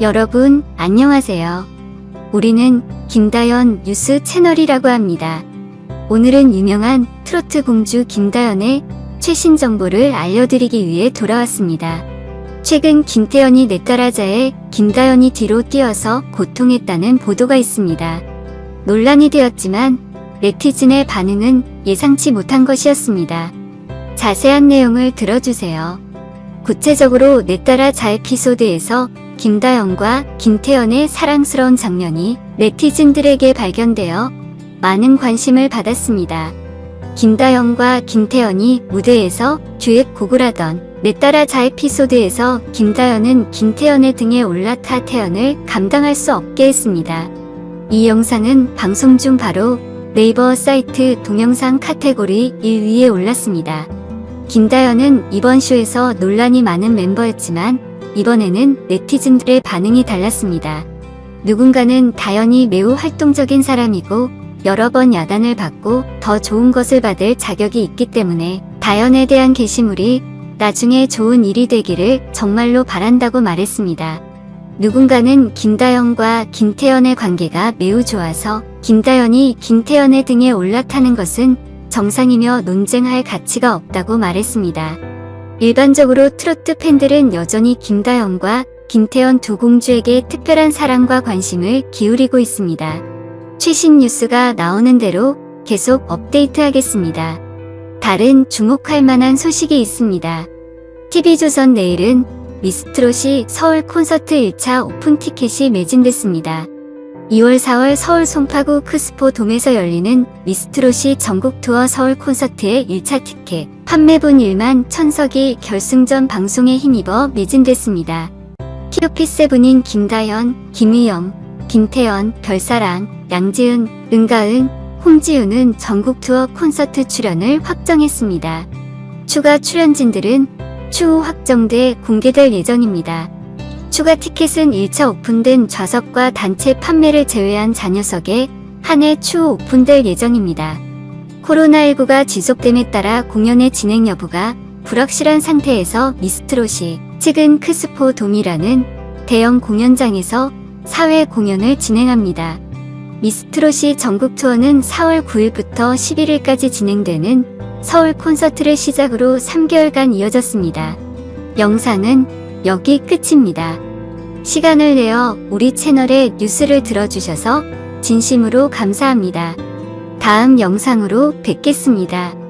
여러분, 안녕하세요. 우리는 김다연 뉴스 채널이라고 합니다. 오늘은 유명한 트로트 공주 김다연의 최신 정보를 알려드리기 위해 돌아왔습니다. 최근 김태연이 내 딸아자에 김다연이 뒤로 뛰어서 고통했다는 보도가 있습니다. 논란이 되었지만 네티즌의 반응은 예상치 못한 것이었습니다. 자세한 내용을 들어주세요. 구체적으로 내 딸아 자 에피소드에서 김다연과 김태연의 사랑스러운 장면이 네티즌들에게 발견되어 많은 관심을 받았습니다. 김다연과 김태연이 무대에서 듀엣 곡을 하던 내 딸아 자 에피소드에서 김다연은 김태연의 등에 올라타 태연을 감당할 수 없게 했습니다. 이 영상은 방송 중 바로 네이버 사이트 동영상 카테고리 1위에 올랐습니다. 김다연은 이번 쇼에서 논란이 많은 멤버였지만 이번에는 네티즌들의 반응이 달랐습니다. 누군가는 다연이 매우 활동적인 사람이고 여러 번 야단을 받고 더 좋은 것을 받을 자격이 있기 때문에 다연에 대한 게시물이 나중에 좋은 일이 되기를 정말로 바란다고 말했습니다. 누군가는 김다연과 김태연의 관계가 매우 좋아서 김다연이 김태연의 등에 올라타는 것은 정상이며 논쟁할 가치가 없다고 말했습니다. 일반적으로 트로트 팬들은 여전히 김다연과 김태연 두 공주에게 특별한 사랑과 관심을 기울이고 있습니다. 최신 뉴스가 나오는 대로 계속 업데이트하겠습니다. 다른 주목할 만한 소식이 있습니다. TV조선 내일은 미스트롯이 서울 콘서트 1차 오픈 티켓이 매진됐습니다. 2월 4월 서울 송파구 크스포 돔에서 열리는 미스트롯이 전국 투어 서울 콘서트의 1차 티켓 판매분 1만 천석이 결승전 방송에 힘입어 매진됐습니다. TOP7인 김다연, 김희영, 김태연, 별사랑, 양지은, 은가은, 홍지윤은 전국 투어 콘서트 출연을 확정했습니다. 추가 출연진들은 추후 확정돼 공개될 예정입니다. 추가 티켓은 1차 오픈된 좌석과 단체 판매를 제외한 잔여석에 한해 추후 오픈될 예정입니다. 코로나19가 지속됨에 따라 공연의 진행 여부가 불확실한 상태에서 미스트롯이 최근 크스포 돔이라는 대형 공연장에서 사회 공연을 진행합니다. 미스트롯이 전국 투어는 4월 9일부터 11일까지 진행되는 서울 콘서트를 시작으로 3개월간 이어졌습니다. 영상은 여기 끝입니다. 시간을 내어 우리 채널의 뉴스를 들어주셔서 진심으로 감사합니다. 다음 영상으로 뵙겠습니다.